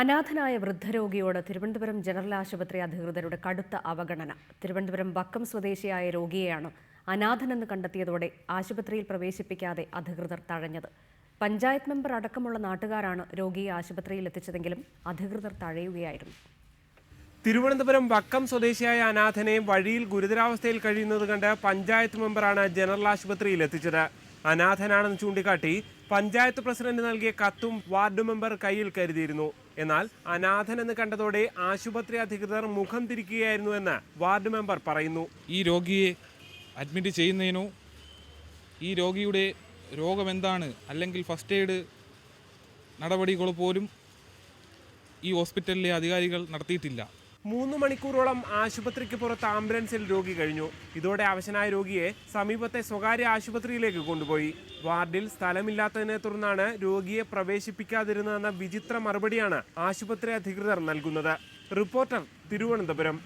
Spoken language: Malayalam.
അനാഥനായ വൃദ്ധരോഗിയോട് തിരുവനന്തപുരം ജനറൽ ആശുപത്രി അധികൃതരുടെ കടുത്ത അവഗണന. തിരുവനന്തപുരം വക്കം സ്വദേശിയായ രോഗിയെയാണ് അനാഥനെന്ന് കണ്ടെത്തിയതോടെ ആശുപത്രിയിൽ പ്രവേശിപ്പിക്കാതെ അധികൃതർ തഴഞ്ഞത്. പഞ്ചായത്ത് മെമ്പർ അടക്കമുള്ള നാട്ടുകാരാണ് രോഗിയെ ആശുപത്രിയിൽ എത്തിച്ചതെങ്കിലും അധികൃതർ തഴയുകയായിരുന്നു. തിരുവനന്തപുരം വക്കം സ്വദേശിയായ അനാഥനെ വഴിയിൽ ഗുരുതരാവസ്ഥയിൽ കഴിയുന്നത് കണ്ട് പഞ്ചായത്ത് മെമ്പറാണ് ജനറൽ ആശുപത്രിയിൽ എത്തിച്ചത്. അനാഥനാണെന്ന് ചൂണ്ടിക്കാട്ടി പഞ്ചായത്ത് പ്രസിഡന്റ് നൽകിയ കത്തും വാർഡ് മെമ്പർ കയ്യിൽ കരുതിയിരുന്നു. എന്നാൽ അനാഥനെന്ന് കണ്ടതോടെ ആശുപത്രി അധികൃതർ മുഖം തിരിക്കുകയായിരുന്നു എന്ന് വാർഡ് മെമ്പർ പറയുന്നു. ഈ രോഗിയെ അഡ്മിറ്റ് ചെയ്യുന്നതിനോ ഈ രോഗിയുടെ രോഗമെന്താണ് അല്ലെങ്കിൽ ഫസ്റ്റ് എയ്ഡ് നടപടികൾ പോലും ഈ ഹോസ്പിറ്റലിലെ അധികാരികൾ നടത്തിയിട്ടില്ല. മൂന്ന് മണിക്കൂറോളം ആശുപത്രിക്ക് പുറത്ത് ആംബുലൻസിൽ രോഗി കഴിഞ്ഞു. ഇതോടെ അവശനായ രോഗിയെ സമീപത്തെ സ്വകാര്യ ആശുപത്രിയിലേക്ക് കൊണ്ടുപോയി. വാർഡിൽ സ്ഥലമില്ലാത്തതിനെ തുടർന്നാണ് രോഗിയെ പ്രവേശിപ്പിക്കാതിരുന്നതെന്ന വിചിത്ര മറുപടിയാണ് ആശുപത്രി അധികൃതർ നൽകുന്നത്. റിപ്പോർട്ടർ തിരുവനന്തപുരം.